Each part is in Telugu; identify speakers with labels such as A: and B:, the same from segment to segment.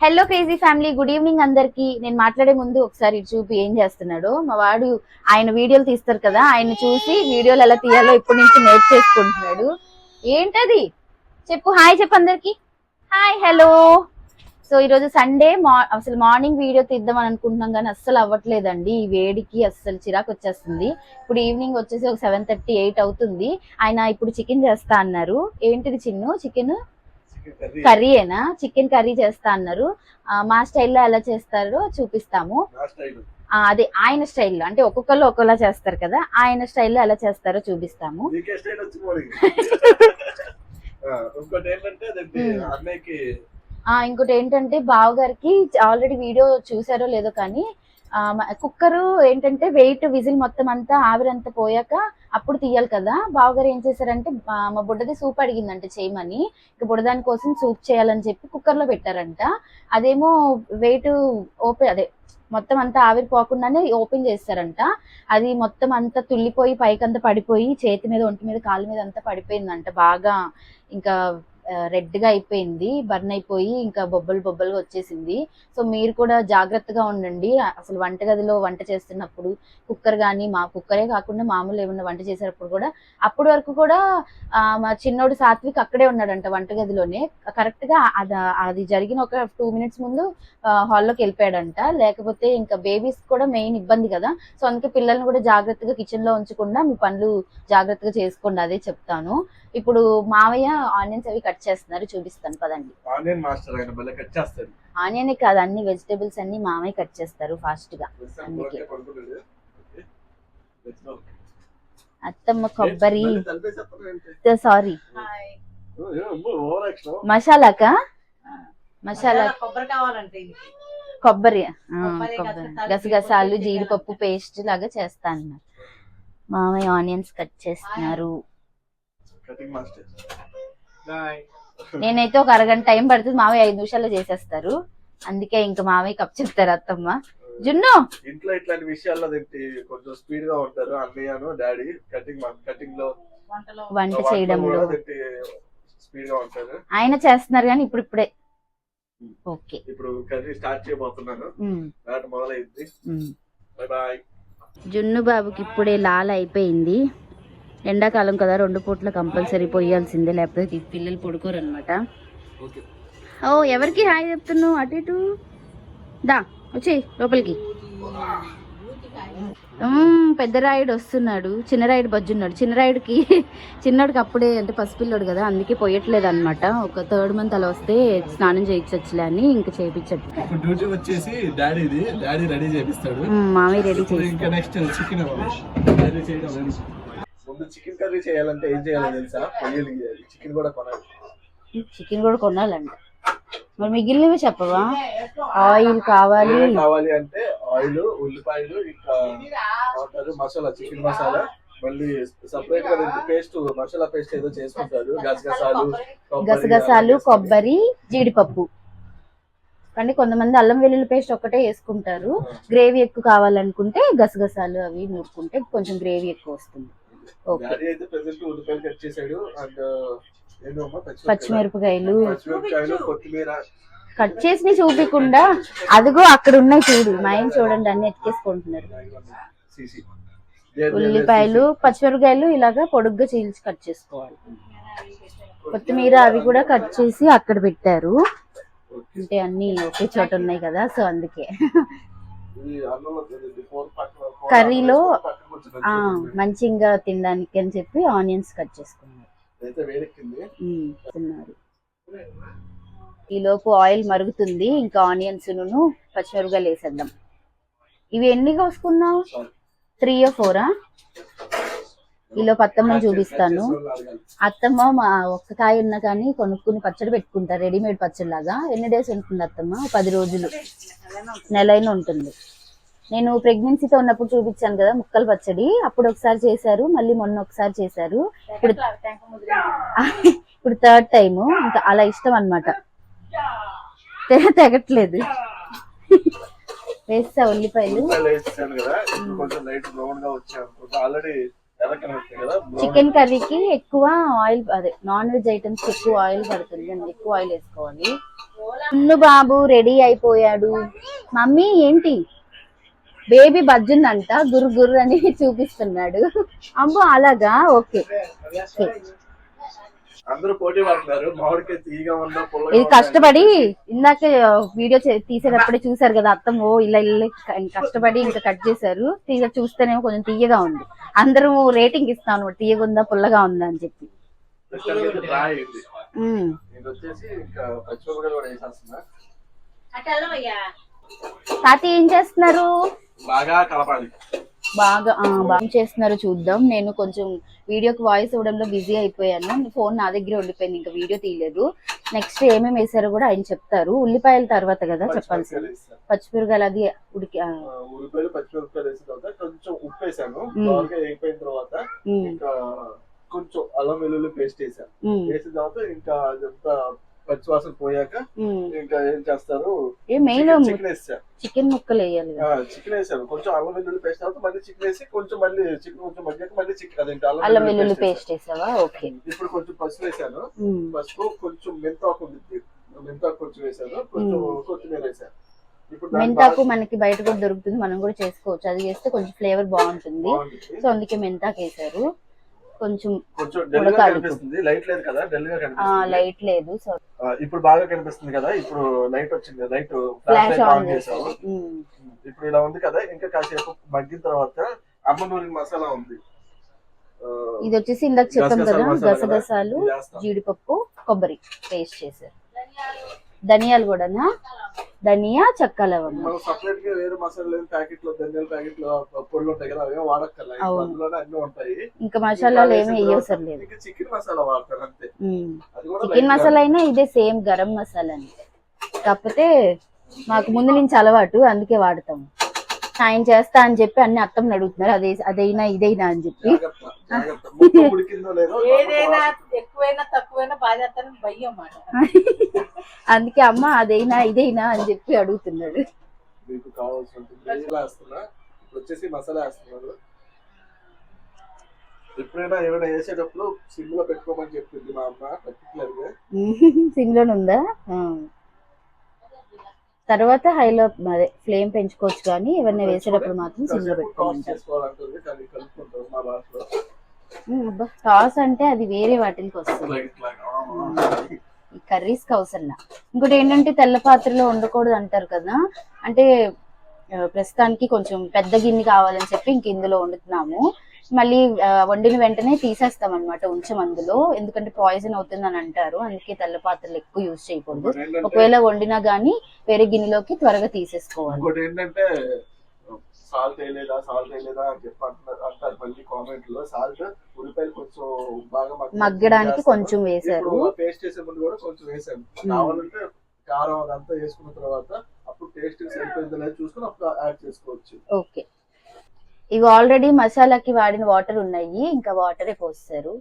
A: Hello crazy family good evening అందరికి. నేను మాట్లాడే ముందు ఒకసారి చూపి ఏం చేస్తున్నాడు? మా వాడు ఆయన వీడియోలు తీస్తారు కదా ఆయన చూసి వీడియోలు ఎలా తీయాలో ఇప్పటి నుంచి నేర్చేసుకుంటున్నాడు ఏంటది? చెప్పు హాయ్ చెప్పు అందరికి. హాయ్ హలో సో ఈరోజు సండే మా అసలు మార్నింగ్ వీడియో తీద్దామని అనుకుంటున్నాం కానీ అస్సలు అవ్వట్లేదండి. ఈ వేడికి అస్సలు చిరాకు వచ్చేస్తుంది. ఇప్పుడు ఈవినింగ్ వచ్చేసి ఒక సెవెన్ థర్టీ ఎయిట్ అవుతుంది. ఆయన ఇప్పుడు చికెన్ చేస్తా అన్నారు. ఏంటిది చిన్ను? చికెన్ కర్రీయేనా? చికెన్ కర్రీ చేస్తా అన్నారు. మా స్టైల్లో ఎలా చేస్తారో చూపిస్తాము. అదే ఆయన స్టైల్లో అంటే ఒక్కొక్కరు ఒక్కొక్కలా చేస్తారు కదా ఆయన స్టైల్లో ఎలా చేస్తారో చూపిస్తాము.
B: ఇంకోటి ఏంటంటే
A: ఏంటంటే బావగారికి ఆల్రెడీ వీడియో చూసారో లేదో కానీ కుక్కర్ ఏంటంటే వెయిట్ విజిల్ మొత్తం అంతా ఆవిరంతా పోయాక అప్పుడు తీయాలి కదా. బావగారు ఏం చేశారంటే మా బుడ్డది సూప్ అడిగిందంట చేయమని. ఇక బుడదాని కోసం సూప్ చేయాలని చెప్పి కుక్కర్లో పెట్టారంట. అదేమో వెయిట్ ఓపెన్ అదే మొత్తం అంతా ఆవిరిపోకుండానే ఓపెన్ చేస్తారంట. అది మొత్తం అంతా తుల్లిపోయి పైకంతా పడిపోయి చేతి మీద ఒంటి మీద కాళ్ళ మీద అంతా పడిపోయిందంట బాగా. ఇంకా రెడ్గా అయిపోయింది బర్న్ అయిపోయి ఇంకా బొబ్బలు బొబ్బలుగా వచ్చేసింది. సో మీరు కూడా జాగ్రత్తగా ఉండండి. అసలు వంటగదిలో వంట చేస్తున్నప్పుడు కుక్కర్ కానీ మా కుక్కరే కాకుండా మామూలు ఏమన్నా వంట చేసేటప్పుడు కూడా అప్పటి వరకు కూడా మా చిన్నోడు సాత్విక్ అక్కడే ఉన్నాడంట వంటగదిలోనే. కరెక్ట్గా అది అది జరిగిన ఒక టూ మినిట్స్ ముందు హాల్లోకి వెళ్ళిపోయాడంట. లేకపోతే ఇంకా బేబీస్ కూడా మెయిన్ ఇబ్బంది కదా. సో అందుకే పిల్లల్ని కూడా జాగ్రత్తగా కిచెన్లో ఉంచకుండా మీ పనులు జాగ్రత్తగా చేసుకోండి అదే చెప్తాను. ఇప్పుడు మావయ్య ఆనియన్స్ అవి కట్ చేస్తున్నారు చూపిస్తాను పదండి.
B: ఆనియన్ మాస్టర్ ఆయన భలే కట్ చేస్తాడు.
A: ఆనియన్ కాదు అన్ని వెజిటేబుల్స్ అన్ని మామయ్య కట్ చేస్తారు ఫాస్ట్గా అందుకే. అత్తమ్మ కొబ్బరి? సారీ. మసాలాకా? మసాలా.
C: కొబ్బరి కావాలంటే.
A: కొబ్బరి.
C: గసగసాలు, జీడిపప్పు
A: పేస్ట్ లాగా చేస్తా అన్నారు. మామయ్య ఆనియన్స్ కట్ చేస్తున్నారు.
B: Cutting master.
A: నేనైతే ఒక అరగంట టైం పడుతుంది మామయ్య ఐదు నిమిషాల్లో చేసేస్తారు. అందుకే ఇంకా మామయ్య కప్ చెప్తారు అత్తమ్మ. జున్ను!
B: ఇంట్లో ఇట్లాంటి విషయాల్లో కొంచెం స్పీడ్గా ఉంటారు అన్నయ్యను డాడీ కటింగ్ కటింగ్లో
C: వంటలో.
A: వంట చేయడంలో.
B: స్పీడ్గా ఉంటారు.
A: ఆయన చేస్తున్నారు కానీ ఇప్పుడు ఇప్పుడే ఓకే.
B: ఇప్పుడు కర్రీ స్టార్ట్ చేయబోతున్నాను. వేట మొదలైంది. బాయ్.
A: జున్ను బాబుకి ఇప్పుడే లాల అయిపోయింది. ఎండాకాలం కదా రెండు పూట్ల కంపల్సరీ పోయాల్సిందే లేకపోతే పిల్లలు పడుకోరు అనమాట ఓ ఎవరికి హాయ్ చెప్తున్నావు? అటు ఇటు. దా వచ్చి లోపలికి. పెద్ద రాయుడు వస్తున్నాడు. చిన్న రాయుడు బజ్జున్నాడు. చిన్న రాయుడికి చిన్నోడికి అప్పుడే అంటే పసిపిల్లోడు కదా అందుకే పోయట్లేదు అనమాట ఒక థర్డ్ మంత్ అలా వస్తే స్నానం చేయించచ్చులే అని ఇంకా
B: ఇప్పుడు డ్యూటీ వచ్చేసి డాడీది డాడీ రెడీ చేపిస్తాడు.
A: మ్మ్, మామయ్య రెడీ చేసి
B: నెక్స్ట్ చికెన్. ముందు చికెన్ కర్రీ చేయాలంటే ఏం చేయాలో తెలుసా? పొయ్యలు చికెన్ కూడా కొనాలి.
A: చికెన్ కూడా కొనాలంట. మరి మిగిలినవి చెప్పవా? ఆయిల్ కావాలి.
B: కావాలి అంటే ఆయిల్ ఉల్లిపాయలు ఇంకా మసాలా చికెన్ మసాలా. మళ్ళీ సపరేట్గా పేస్ట్ మసాలా పేస్ట్ ఏదో చేసుకుంటారు. గసగసాలు కొబ్బరి,
A: గసగసాలు కొబ్బరి జీడిపప్పు. కానీ కొంతమంది అల్లం వెల్లుల్లి పేస్ట్ ఒక్కటే వేసుకుంటారు. గ్రేవీ ఎక్కువ కావాలనుకుంటే గసగసాలు అవి నూరుకుంటే కొంచెం గ్రేవీ ఎక్కువ వస్తుంది.
B: డాడీ అయితే ప్రెసెంట్ ఉల్లిపాయలు కట్ చేశాడు అండ్ ఏంటమ్మా
A: పచ్చిమిరపకాయలు.
B: పచ్చిమిరపకాయలు. కొత్తిమీర.
A: కట్ చేసి చూపించకుండా అదిగో అక్కడ ఉన్నాయి చూడు మా ఆయన చూడండి అన్ని ఎత్తుకేసుకుంటున్నారు ఉల్లిపాయలు పచ్చిమిరపకాయలు ఇలాగా పొడుగ్గా చీల్చి కట్ చేసుకోవాలి. కొత్తిమీర అవి కూడా కట్ చేసి అక్కడ పెట్టారు. అంటే అన్ని ఒకే చోట ఉన్నాయి కదా సో అందుకే. కర్రీలో ఆ మంచిగా తినడానికి అని చెప్పి ఆనియన్స్ కట్ చేసుకున్నారు తిన్నారు. ఈ లోపు ఆయిల్ మరుగుతుంది ఇంకా ఆనియన్స్ను పచ్చిమిరపకాయలు వేసేద్దాం. ఇవి ఎన్ని కోసుకున్నావు? త్రీ ఫోరా? ఈలో అత్తమ్మని చూపిస్తాను. అత్తమ్మ మా ఒక్క కాయ ఉన్నా కానీ కొనుక్కుని పచ్చడి పెట్టుకుంటారు. రెడీమేడ్ పచ్చడి లాగా. ఎన్ని డేస్ ఉంటుంది అత్తమ్మ? పది రోజులు. నెలైనా ఉంటుంది. నేను ప్రెగ్నెన్సీతో ఉన్నప్పుడు చూపించాను కదా ముక్కల పచ్చడి. అప్పుడు ఒకసారి చేశారు. మళ్ళీ మొన్న ఒకసారి చేశారు. ఇప్పుడు ఇప్పుడు థర్డ్ టైము ఇంకా అలా ఇష్టం అనమాట తెగట్లేదు. వేస్తా ఉల్లిపాయలు. చికెన్ కర్రీకి ఎక్కువ ఆయిల్ అదే నాన్ వెజ్ ఐటమ్స్ ఎక్కువ ఆయిల్ పడుతుంది అండి. ఎక్కువ ఆయిల్ వేసుకోవాలి. అన్ను బాబు రెడీ అయిపోయాడు. మమ్మీ ఏంటి? బేబీ బజ్జుందంట గురు గురు అని చూపిస్తున్నాడు. అమ్మో అలాగా? ఓకే. ఓకే.
B: అందరూ పోటీ పడుతున్నారు మామిడికాయ తీయగా ఉందా పుల్లగా
A: ఇది
B: ఉందా
A: కష్టపడి ఇందాక వీడియో తీసేటప్పుడే చూసారు కదా అత్తమ్మ ఓ ఇలా ఇలా కష్టపడి ఇంకా కట్ చేశారు. తీగ చూస్తేనేమో కొంచెం తీయగా ఉంది. అందరూ రేటింగ్ ఇస్తాం అనమాట. తీయగా ఉందా పుల్లగా ఉందా అని చెప్పి. తాతయ్య ఏం చేస్తున్నారు?
B: బాగా కలపాలి.
A: బాగా బాగా చేస్తున్నారు చూద్దాం. నేను కొంచెం వీడియోకి వాయిస్ ఇవ్వడంలో బిజీ అయిపోయాను. ఫోన్ నా దగ్గర ఉండిపోయింది ఇంకా వీడియో తీయలేదు. నెక్స్ట్ ఏమేమి వేసారో కూడా ఆయన చెప్తారు. ఉల్లిపాయల తర్వాత కదా చెప్పాల్సింది. పచ్చిమిరకాయలు అది ఉడికి ఆ,
B: ఆ, ఉల్లిపాయలు పచ్చిమిరపకాయలు వేసిన తర్వాత కొంచెం ఉప్పు వేసాను
A: మ్మ్.
B: బాగా అయిపోయిన తర్వాత
A: ఉమ్,
B: ఇంకా కొంచెం అల్లం వెల్లుల్లి పేస్ట్ వేసాను వేసిన తర్వాత ఇంకా అదంతా పచ్చివాసన పోయాక. ఇంకా ఏం చేస్తారు? చికెన్ వేసాను
A: చికెన్ ముక్కలు వేయాలి.
B: చికెన్ వేసాను కొంచెం అల్లం వెల్లుల్లి పేస్ట్ తర్వాత మళ్ళీ చికెన్ వేసి కొంచెం మళ్ళీ చికెన్ కొంచెం మగ్గాక మళ్ళీ చికెన్ అదేంటి?
A: అల్లం వెల్లుల్లి పేస్ట్ వేసావా? ఓకే.
B: ఇప్పుడు కొంచెం పసుపు వేసాను పసుపు కొంచెం మెంతాకు ఉంది. మెంతాకు కొంచెం వేసాను కొంచెం. కొత్తిమీర వేసాను
A: మెంతాకు మనకి బయట కూడా దొరుకుతుంది. మనం కూడా చేసుకోవచ్చు. అది చేస్తే కొంచెం ఫ్లేవర్ బాగుంటుంది.
B: బాగుంటుంది.
A: సో అందుకే మెంతాకు వేసారు కొంచెం
B: కొంచెం
A: డల్గా.
B: కనిపిస్తుంది. లైట్ లేదు కదా?
A: డల్గా
B: కనిపిస్తుంది.
A: లైట్ లేదు సో.
B: ఇప్పుడు బాగా కనిపిస్తుంది కదా? ఇప్పుడు లైట్ వచ్చింది లైట్
A: ఫ్లాష్ ఆన్ ఉమ్.
B: ఇప్పుడు ఇలా ఉంది కదా? ఇంకా కాసేపు మగ్గిన తర్వాత అమ్మ నూరి మసాలా ఉంది.
A: ఇది వచ్చేసి ఇందాక చెప్పాం కదా గసగసాలు. జీడిపప్పు కొబ్బరి పేస్ట్ చేశారు. ధనియాలు కూడానా? ధనియా చెక్క లవంగం.
B: మనం సపరేట్గా వేరే మసాలా లేదు ప్యాకెట్లో ధనియాల ప్యాకెట్లో పొడులు ఉంటాయి కదా అవి వాడక్కర్లా. ఇంకా
A: అవును.
B: అందులోనే అన్ని ఉంటాయి.
A: ఇంకా మసాలాలు ఏమీ వేయవసరం లేదు.
B: ఇంకా చికెన్ మసాలా అంతే.
A: చికెన్ మసాలా అయినా ఇదే సేమ్ గరం మసాలా అని కాకపోతే మాకు ముందు నుంచి అలవాటు అందుకే వాడతాము. ఆయన చేస్తా అని చెప్పి అన్ని అత్తమ్మని అడుగుతున్నారు. అదే అదైనా ఇదైనా అని చెప్పి. అందుకే అమ్మ అదైనా ఇదైనా అని చెప్పి అడుగుతున్నాడు.
B: వచ్చేసి మసాలా వేస్తున్నారు ఎప్పుడైనా ఏమైనా వేసేటప్పుడు సిమ్లో పెట్టుకోమని చెప్పింది మా అమ్మ. పర్టికులర్గా
A: సిమ్లోనే ఉందా ఆ. తర్వాత హైలో అదే ఫ్లేమ్ పెంచుకోవచ్చు కానీ ఎవరిని వేసేటప్పుడు మాత్రం సిమ్లో పెట్టుకోమంటారు. టాస్ అంటే అది వేరే వాటికి వస్తుంది. ఈ కర్రీస్కి అవసరం ఇంకోటి ఏంటంటే తెల్ల పాత్రలో ఉండకూడదు అంటారు కదా అంటే ప్రస్తుతానికి కొంచెం పెద్ద గిన్నె కావాలని చెప్పి ఇంక ఇందులో వండుతున్నాము. మళ్ళీ వండిన వెంటనే తీసేస్తాం అనమాట ఉంచం అందులో ఎందుకంటే పాయిజన్ అవుతుంది అని అంటారు. అందుకే తెల్ల పాత్రలు ఎక్కువ యూజ్ చేయకూడదు. ఒకవేళ వండినా గానీ వేరే గిన్నెలోకి త్వరగా తీసేసుకోవాలి.
B: సాల్ట్ వేయలేదా సాల్ట్ వేయలేదా అని చెప్పి అంటారు మళ్ళీ కామెంట్లో. సాల్ట్ ఉల్లిపాయలు కొంచెం బాగా మగ్గ-
A: మగ్గడానికి. కొంచెం వేశారు.
B: ఇప్పుడు పేస్ట్ చేసే ముందు కూడా కొంచెం వేసాను కావాలంటే కారం అదంతా వేసుకున్న తర్వాత అప్పుడు టేస్ట్ సరిపోయిందో చూసుకుని అప్పుడు యాడ్ చేసుకోవచ్చు.
A: ఓకే ఇవి ఆల్రెడీ మసాలాకి వాడిన వాటర్ ఉన్నాయి ఇంకా వాటరే పోస్తారు.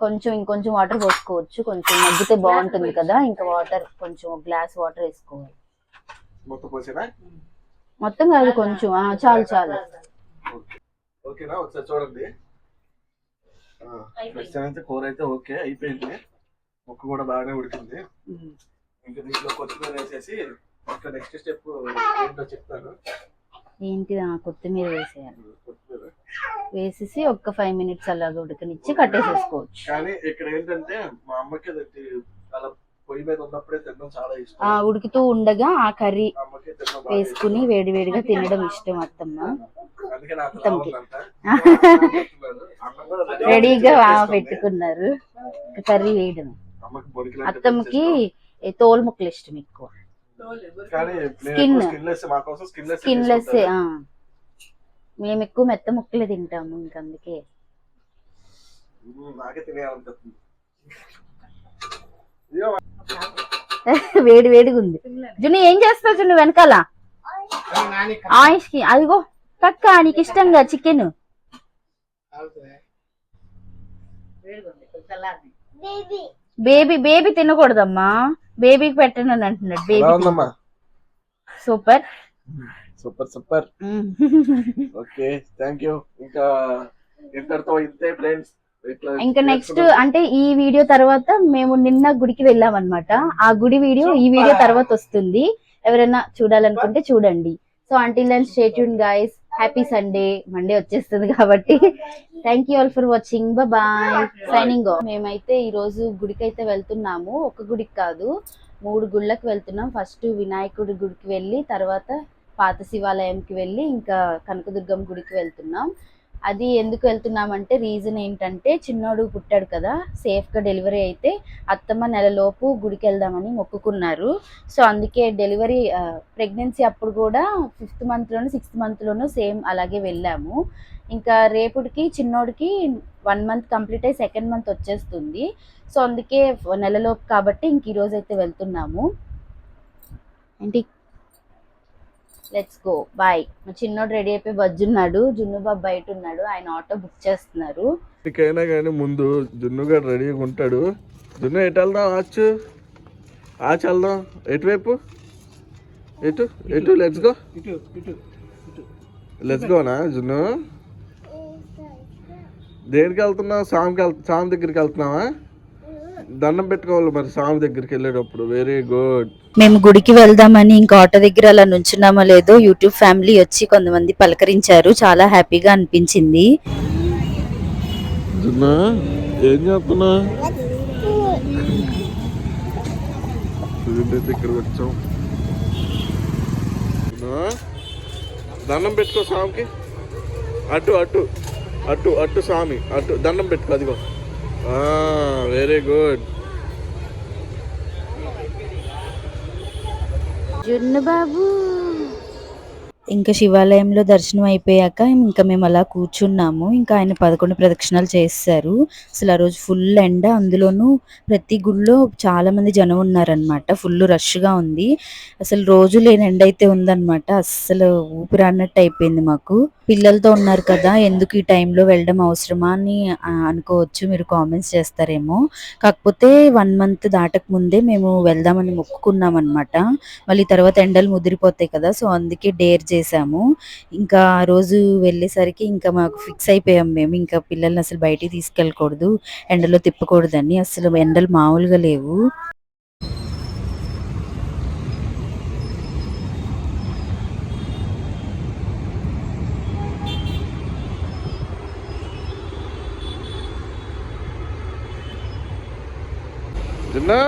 A: కొంచెం ఇంకొంచెం వాటర్ పోసుకోవచ్చు కొంచెం మగ్గితే బాగుంటుంది కదా ఇంకా వాటర్ కొంచెం గ్లాస్ వాటర్ వేసుకోవాలి.
B: మొత్తం
A: కాదు కొంచెం చాలు చాలు.
B: ఓకేనా? ఒకసారి చూడండి. క్వశ్చన్ అయితే కూర అయితే ఓకే అయిపోయింది. ముక్క కూడా బాగానే ఉడికింది.
A: ఉమ్.
B: ఇంకా దీంట్లో కొత్తిమీర వేసేసి ఇంకా నెక్స్ట్ స్టెప్ ఏంటో చెప్తాను.
A: ఏంటి ఆ కొత్తిమీర వేసేయాలి. వేసేసి ఒక్క ఫైవ్ మినిట్స్ అలాగ ఉడకనిచ్చి కట్టేసేసుకోవచ్చు.
B: కానీ ఇక్కడ ఏంటంటే మా అమ్మకి అలా పొయ్యి మీద ఉన్నప్పుడే తినడం చాలా
A: ఆ
B: ఇష్టం
A: ఉడుకుతూ ఉండగా ఆ కర్రీ వేసుకుని. వేడి వేడిగా తినడం ఇష్టం అత్తమ్మ. రెడీగా. పెట్టుకున్నారు. కర్రీ వేయడం అత్తమ్మకి తోలు ముక్కలు ఇష్టం ఎక్కువ.
B: కానీ
A: Skin.
B: స్కిన్లెస్ మా కోసం స్కిన్లెస్
A: స్కిన్లెస్ మేము ఎక్కువ మెత్త ముక్కలే తింటాము ఇంక అందుకే.
B: నాకే తినేయాలనిపిస్తుంది ఇదిగో
A: వేడి వేడిగా ఉంది. జున్ను ఏం చేస్తావు జున్ను వెనకాల? ఆయుష్కి అదిగో పక్క నీకు ఇష్టంగా చికెన్. Baby baby తినకూడదమ్మా. బేబీకి పెట్టను అని అంటున్నాడు baby. Super.
B: Super super. Okay thank you. ఇంకా
D: ఇంతటితో ఇంతే ఫ్రెండ్స్.
A: ఇంకా నెక్స్ట్ అంటే ఈ వీడియో తర్వాత మేము నిన్న గుడికి వెళ్ళాం అనమాట ఆ గుడి వీడియో ఈ వీడియో తర్వాత వస్తుంది. ఎవరైనా చూడాలనుకుంటే చూడండి. So until then stay tune guys happy Sunday Monday వచ్చేస్తుంది కాబట్టి. Thank you all for watching bye signing మేమైతే ఈ రోజు గుడికి అయితే వెళ్తున్నాము. ఒక గుడికి కాదు. మూడు గుళ్ళకి వెళ్తున్నాం. ఫస్ట్ వినాయకుడి గుడికి వెళ్ళి తర్వాత పాత శివాలయంకి వెళ్ళి ఇంకా కనకదుర్గం గుడికి వెళ్తున్నాం. అది ఎందుకు వెళ్తున్నామంటే రీజన్ ఏంటంటే చిన్నోడు పుట్టాడు కదా సేఫ్గా డెలివరీ అయితే అత్తమ్మ నెలలోపు గుడికి వెళ్దామని మొక్కుకున్నారు. సో అందుకే డెలివరీ ప్రెగ్నెన్సీ అప్పుడు కూడా ఫిఫ్త్ మంత్లోను సిక్స్త్ మంత్లోను సేమ్ అలాగే వెళ్ళాము. ఇంకా రేపుడికి చిన్నోడికి వన్ మంత్ కంప్లీట్ అయ్యి సెకండ్ మంత్ వచ్చేస్తుంది. సో అందుకే నెలలోపు కాబట్టి ఇంక ఈరోజు అయితే వెళ్తున్నాము. ఏంటి? లెట్స్ గో బాయ్ మా చిన్నోడు రెడీ అయిపోయి బజ్జున్నాడు జున్ను బాబు బయట ఉన్నాడు. ఆయన ఆటో బుక్ చేస్తున్నారు.
D: ఎప్పటికైనా కానీ ముందు జున్నుగాడు రెడీగా ఉంటాడు. జున్ను ఎటు వెళ్దాం? ఆచు. ఆచు వెళ్దాం. ఎటువైపు? ఎటు? ఎటు? లెట్స్ గో లెట్స్ గోనా జున్ను? దేనికి వెళ్తున్నావు? సామికి వెళ్తా సామి దగ్గరికి వెళ్తున్నావా? దండం పెట్టుకోవాలి మరి సామి దగ్గరికి వెళ్ళేటప్పుడు. వెరీ గుడ్
A: మేము గుడికి వెళ్దామని ఇంకా ఆటో దగ్గర అలా నుంచున్నామో లేదో యూట్యూబ్ ఫ్యామిలీ వచ్చి కొంతమంది పలకరించారు. చాలా హ్యాపీగా అనిపించింది.
D: దండం పెట్టుకో స్వామికి. అటు అటు అటు అటు స్వామి అటు దండం పెట్టుకో అదిగో. వెరీ గుడ్
A: జున్ను బాబు ఇంకా శివాలయంలో దర్శనం అయిపోయాక ఇంకా మేము అలా కూర్చున్నాము. ఇంకా ఆయన పదకొండు ప్రదక్షిణాలు చేస్తారు అసలు ఆ రోజు ఫుల్ ఎండ. అందులోనూ ప్రతి గుళ్ళో చాలా మంది జనం ఉన్నారనమాట ఫుల్ రష్గా ఉంది. అసలు రోజు లేని ఎండ అయితే ఉందన్నమాట. అస్సలు ఊపిరి అన్నట్టు అయిపోయింది మాకు. పిల్లలతో ఉన్నారు కదా ఎందుకు ఈ టైంలో వెళ్ళడం అవసరమా అని అనుకోవచ్చు. మీరు కామెంట్స్ చేస్తారేమో. కాకపోతే వన్ మంత్ దాటక ముందే మేము వెళ్దామని మొక్కుకున్నాం అనమాట మళ్ళీ తర్వాత ఎండలు ముదిరిపోతాయి కదా సో అందుకే డేర్ చేసాము. ఇంకా ఆ రోజు వెళ్ళేసరికి ఇంకా మాకు ఫిక్స్ అయిపోయాం మేము. ఇంకా పిల్లల్ని అసలు బయటికి తీసుకెళ్ళకూడదు ఎండలో తిప్పకూడదని అసలు ఎండలు మామూలుగా లేవు.
D: జున్నా?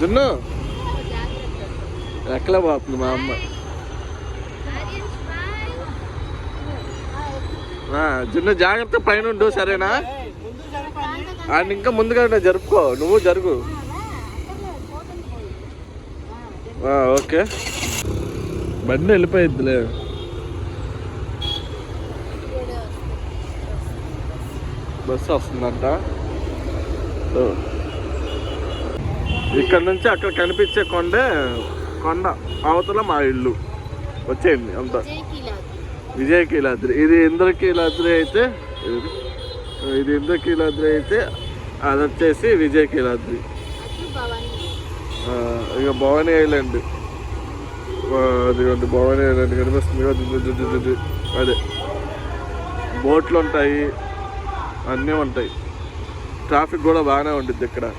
D: జున్ను? పోతుంది మా అమ్మ. చిన్న జాగ్రత్త పైన ఉండు సరేనా? ఆయన ఇంకా ముందుగా జరుపుకో. నువ్వు జరుగు. ఓకే. బండి వెళ్ళిపోయిద్దిలే. బస్సు వస్తుందంట. ఇక్కడ నుంచి అక్కడ కనిపించే కొండే కొండ అవతల మా ఇల్లు. వచ్చేయండి అంతా. విజయకీలాద్రి. ఇది ఇంద్రకీలాద్రి అయితే ఇది ఇంద్రకీలాద్రి అయితే అది వచ్చేసి విజయకీలాద్రి. ఆ, ఇక భవానీ ఐలాండ్. అదిగోండి భవానీ ఐలాండ్ కనిపిస్తుంది. అదే. బోట్లు ఉంటాయి అన్నీ ఉంటాయి. ట్రాఫిక్ కూడా బాగానే ఉంటుంది ఇక్కడ.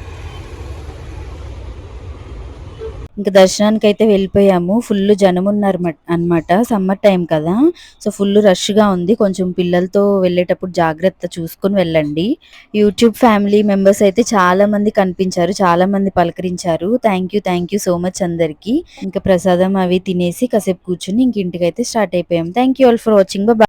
A: ఇంకా దర్శనానికి అయితే వెళ్ళిపోయాము. ఫుల్ జనం ఉన్నారు అన్నమాట. సమ్మర్ టైం కదా. సో ఫుల్ రష్గా ఉంది. కొంచెం పిల్లలతో వెళ్ళేటప్పుడు జాగ్రత్త చూసుకొని వెళ్ళండి. యూట్యూబ్ ఫ్యామిలీ మెంబర్స్ అయితే చాలా మంది కనిపించారు. చాలా మంది పలకరించారు. Thank you thank you so much అందరికి. ఇంకా ప్రసాదం అవి తినేసి కాసేపు కూర్చుని ఇంక ఇంటికి అయితే స్టార్ట్ అయిపోయాం. Thank you all for watching. Bye